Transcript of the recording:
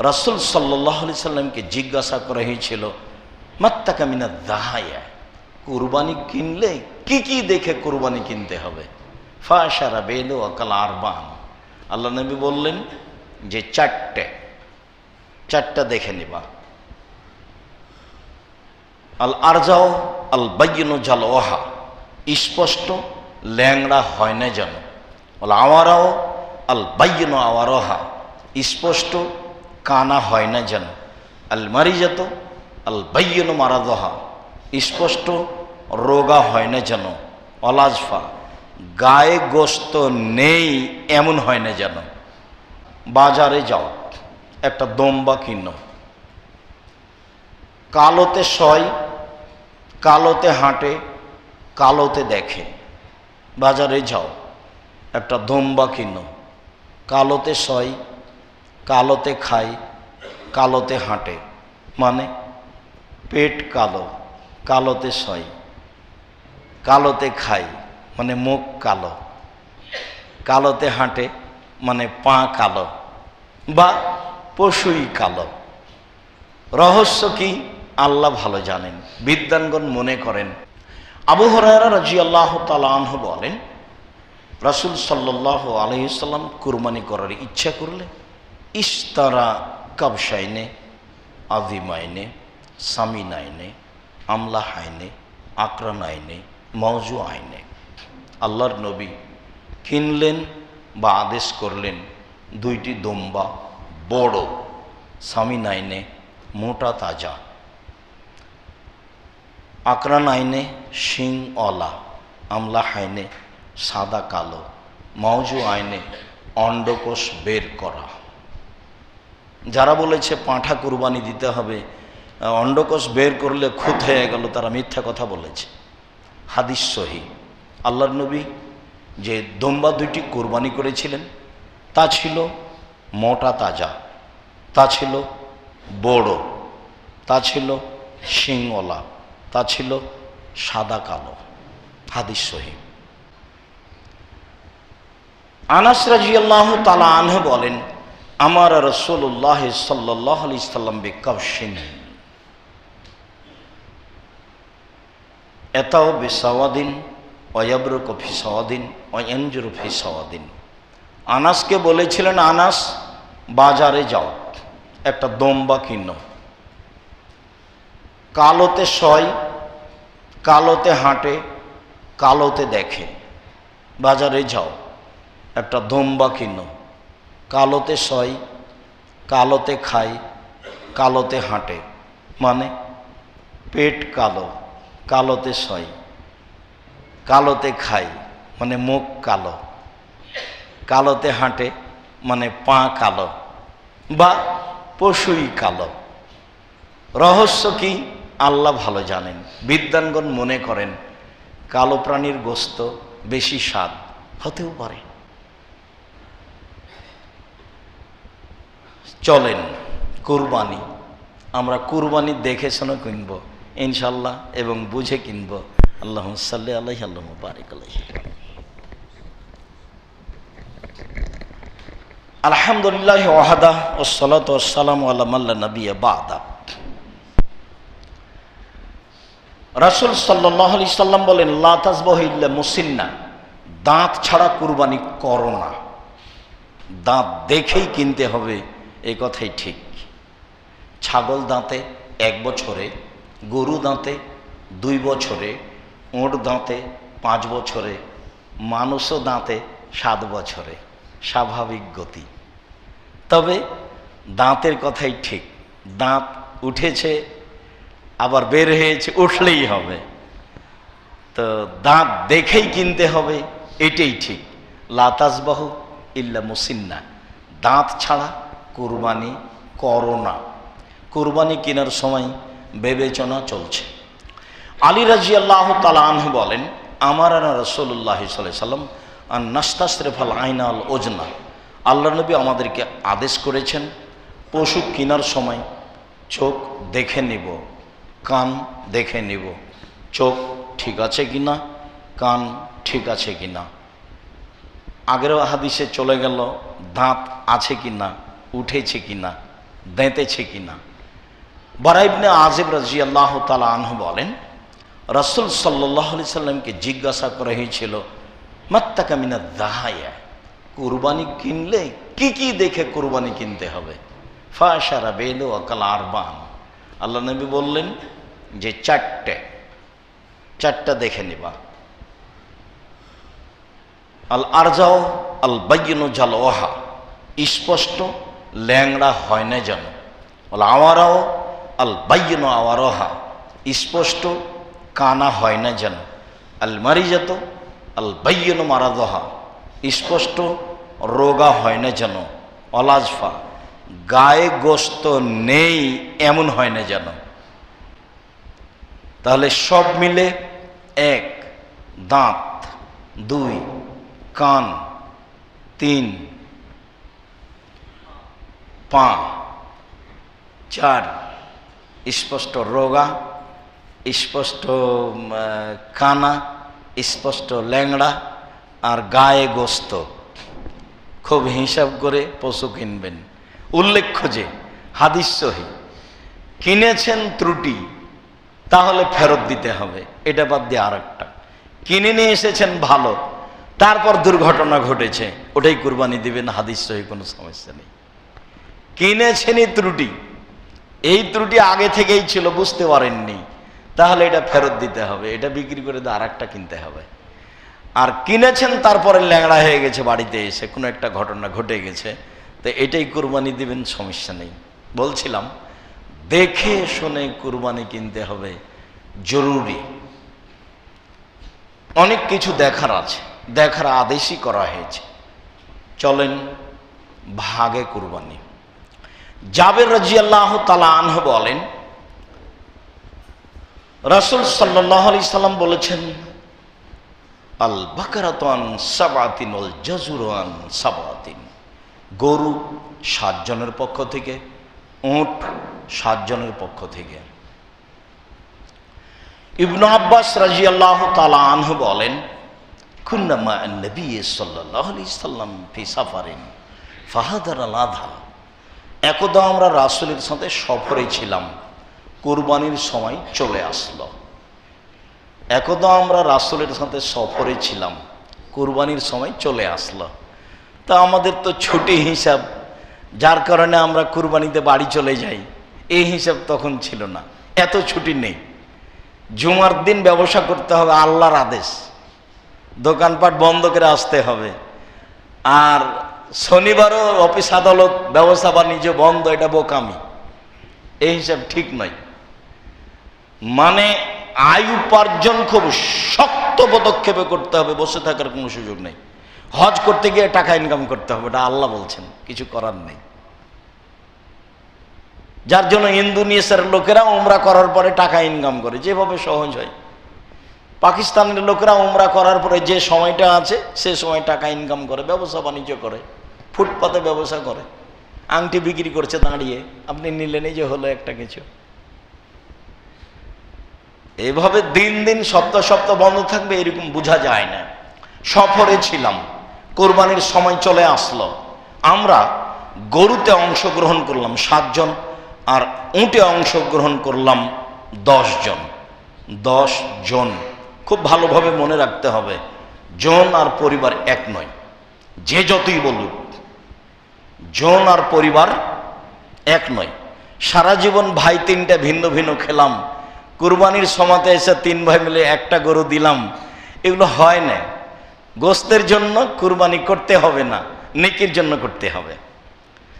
রসুল সাল্লাহ আলি সাল্লামকে জিজ্ঞাসা করা হয়েছিল মাত্তাকামিনা দাহায়া, কুরবানি কিনলে কি কি দেখে কুরবানি কিনতে হবে? ফাশারা বেলো অকাল আরবান। আল্লাহ নবী বললেন যে, চারটে, চারটা দেখে নিবা। আল আরজাও আল বাইন জাল ওহা। স্পষ্ট, ল্যাংড়া হয় না যেন। আল আওয়ারাও আল বাইন আওয়ারোহা। স্পষ্ট কানা হয় না যেন। আল মারিজাত আল বাইন মারাদহা, স্পষ্ট রোগা হয় না যেন। অলাজফা, গায়ে গোস্ত নেই এমন হয় না যেন। বাজারে যাও, একটা দম্বা কিন্ন কালোতে সয় কালোতে হাঁটে, কালোতে দেখে। বাজারে যাও, একটা দম্বা কিনো। কালোতে সয় কালোতে খাই, কালোতে হাঁটে। মানে পেট কালো, কালোতে সয় কালোতে খাই মানে মুখ কালো। কালোতে হাঁটে মানে পা কালো বা পশুই কালো। রহস্য কি? আল্লাহ ভালো জানেন। বিদ্যানগণ মনে করেন, আবু হরারা রাজি আল্লাহ তালাহ বলেন, রাসুল সাল্লাহ আলহিসাল্লাম কুরবানি করার ইচ্ছা করলে ইস্তারা কাবসাইনে আদিমাইনে সামিন আইনে আমলা হাইনে আকরান আইনে মৌজু আইনে আল্লাহর নবী কিনলেন বা আদেশ করলেন দুইটি দম্বা বড় সামিন আইনে মোটা তাজা আকরান আইনে শিং অলা আমলা হাইনে সাদা কালো মৌজু আইনে অন্ডকোষ বের করা যারা বলেছে পাঁঠা কুরবানি দিতে হবে অন্ডকোষ বের করলে খুঁত হয়ে গেল, তারা মিথ্যা কথা বলেছে। হাদিস সহি। আল্লাহর নবী যে দম্বা দুইটি কোরবানি করেছিলেন, তা ছিল মোটা তাজা, তা ছিল বড়, তা ছিল শিংওয়ালা, তা ছিল সাদা কালো। হাদিস সহি। আনাস রাজি আল্লাহ তালা আনহ বলেন আমার রসুল্লাহ সাল্লাহ আলি সাল্লাম বেকাবসিন এতাও বেসাওয়াদিন অয়াব্রক ফি সওয়াদিন অয়ঞ্জুর ফি সওয়াদিন আনাসকে বলেছিলেন, আনাস, বাজারে যাও, একটা দম্বা কিন্ন কালোতে সয় কালোতে হাঁটে, কালোতে দেখে। বাজারে যাও, একটা দম্বা কিনো। কালোতে সয়, কালোতে খায়, কালোতে হাঁটে। মানে পেট কালো, কালোতে সয়, কালোতে খাই মানে মুখ কালো। কালোতে হাঁটে মানে পা কালো, বা পশুই কালো। রহস্য কি? আল্লাহ ভালো জানেন। বিদ্যানগণ মনে করেন, কালো প্রাণীর গোস্ত বেশি স্বাদ, হতেও পারে। চলেন, কুরবানি। আমরা কুরবানি দেখে শুনে কিনবো, ইনশাল্লাহ, এবং বুঝে কিনবো। আল্লাহ সাল্লি আল্লাহ আল্লাহ বারিক আলহামদুলিল্লাহ ওয়াহাদা ও সালাত সালাম আল্লাহ নবী বাদা। রাসুল সাল্লাহ আলি সাল্লাম বলেন লাতাজবহিল্লা মুসিন্না। দাঁত ছাড়া কুরবানি করো না। দাঁত দেখেই কিনতে হবে। এই কথাই ঠিক। ছাগল দাঁতে এক বছরে, গরু দাঁতে দুই বছরে ওঁট দাঁতে পাঁচ বছরে, মানুষও দাঁতে সাত বছরে। স্বাভাবিক গতি। তবে দাঁতের কথাই ঠিক। দাঁত উঠেছে, আবার বের হয়েছে, উঠলেই হবে। তো দাঁত দেখেই কিনতে হবে, এটাই ঠিক। লাতাজবাহু ইল্লা মুসিন্না। দাঁত ছাড়া কুরবানি করো না। কুরবানি কেনার সময় বিবেচনা চলছে। আলী রাজি আল্লাহ তালাহ বলেন, আমার আনা রসল্লাহ সাল্লাম আর নাস্তাশরেফাল আইনাল ওজনা আল্লাহ নবী আমাদেরকে আদেশ করেছেন, পশু কেনার সময় চোখ দেখে নিব, কান দেখে নিব। চোখ ঠিক আছে কি না কান ঠিক আছে কি না আগের হাদিসে চলে গেল, দাঁত আছে কি না উঠেছে কি না দেঁতেছে কিনা। বারাইবনে আজিব রাজি আল্লাহ তালা আনহু বলেন, রসুল সাল্লাহ সাল্লামকে জিজ্ঞাসা করা হয়েছিল মাত্তাকামিনা দাহায়া, কুরবানি কিনলে কি কি দেখে কুরবানি কিনতে হবে? ফাশারা বেলো অকাল আরবান। আল্লাহ নবী বললেন যে, চারটে, চারটা দেখে নিবা। আল আরজাও আল বাইন জাল ওহা। স্পষ্ট ল্যাংড়া হয় না যেন। আল আওয়ারাও আল বাইন আওয়ারোহা। স্পষ্ট, কানা হয় না যেন। আল মারিজাত আল বাইন মারাদহা। স্পষ্ট, রোগা হয় না যেন। অলাজফা, গায়ে গোস্ত নেই এমন হয় না যেন। তাহলে সব মিলে এক, দাঁত, দুই, কান, তিন পা, চার স্পষ্ট রোগা, স্পষ্ট কানা, স্পষ্ট ল্যাংড়া আর গায়ে গোস্ত। খুব হিসাব করে পশু কিনবেন। উল্লেখ্য যে, হাদিস সহি, কিনেছেন ত্রুটি, তাহলে ফেরত দিতে হবে। এটা বাদ দিয়ে আর একটা কিনে নিয়ে এসেছেন ভালো, তারপর দুর্ঘটনা ঘটেছে। ওটাই কুরবানি দিবেন, হাদিস সহি, কোনো সমস্যা নেই। কিনেছেনই ত্রুটি। এই ত্রুটি আগে থেকেই ছিল, বুঝতে পারেননি। তাহলে এটা ফেরত দিতে হবে, এটা বিক্রি করে আর কিনতে হবে। আর কিনেছেন, তারপরে ল্যাংড়া হয়ে গেছে বাড়িতে এসে, কোনো একটা ঘটনা ঘটে গেছে, তো এটাই কুরবানি দিবেন, সমস্যা নেই। বলছিলাম, দেখে শুনে কুরবানি কিনতে হবে জরুরি। অনেক কিছু দেখার আছে, দেখার আদেশই করা হয়েছে। চলেন, ভাগে কুরবানি। জাবের রাজিয়াল্লাহ আল্লাহ আনহ বলেন, রাসুল সাল্লাহ আলি সাল্লাম বলেছেন, আল বাকারাতান সাবাতিন অল জজুরান সাবাতিন। গরু সাতজনের পক্ষ থেকে, উঁট সাতজনের পক্ষ থেকে। ইবনু আব্বাস রাজি আল্লাহ তালা আনহু বলেন খুন্নামা নবী সাল্লাহ আলি সাল্লাম ফি সাফারিন ফাহাদার আল আধা একদা আমরা রাসুলের সাথে সফরে ছিলাম। কোরবানির সময় চলে আসলো। একদা আমরা রাসুলের সাথে সফরে ছিলাম। কোরবানির সময় চলে আসলো। তা আমাদের তো ছুটি হিসাব, যার কারণে আমরা কুরবানিতে বাড়ি চলে যাই। এই হিসাব তখন ছিল না। এত ছুটি নেই। জুমার দিন ব্যবসা করতে হবে আল্লাহর আদেশ। দোকানপাট বন্ধ করে আসতে হবে। আর শনিবারও অফিস আদালত ব্যবসা বাণিজ্য বন্ধ, এটা বোকামি। এই হিসাব ঠিক নয়। মানে আয় উপার্জন খুব শক্ত পদক্ষেপে করতে হবে, বসে থাকার কোনো সুযোগ নেই। হজ করতে গিয়ে টাকা ইনকাম করতে হবে, এটা আল্লাহ বলছেন, কিছু করার নেই। যার জন্য ইন্দোনেশিয়ার লোকেরা উমরা করার পরে টাকা ইনকাম করে, যেভাবে সহজ হয়। পাকিস্তানের লোকেরা উমরা করার পরে যে সময়টা আছে, সে সময় টাকা ইনকাম করে, ব্যবসা বাণিজ্য করে। ফুটপাতে ব্যবসা করে। আংটি বিক্রি করছে দাঁড়িয়ে। আপনি নিলেন এই যে হলো একটা কিছু। এভাবে দিন দিন, সপ্তাহ সপ্তাহ বন্ধ থাকবে, এরকম বোঝা যায় না। সফরে ছিলাম, কোরবানির সময় চলে আসলো। আমরা গরুতে অংশগ্রহণ করলাম সাতজন আর উঁটে অংশগ্রহণ করলাম দশ জন দশ জন খুব ভালোভাবে মনে রাখতে হবে, জন আর পরিবার এক নয়। যে যতই বলুক। জন আর পরিবার এক নয়। সারা জীবন ভাই তিনটা ভিন্ন ভিন্ন খেলাম। কুরবানির সমাতে এসে তিন ভাই মিলে একটা গরু দিলাম। এগুলো হয় না। গোস্তের জন্য কুরবানি করতে হবে না, নেকির জন্য করতে হবে।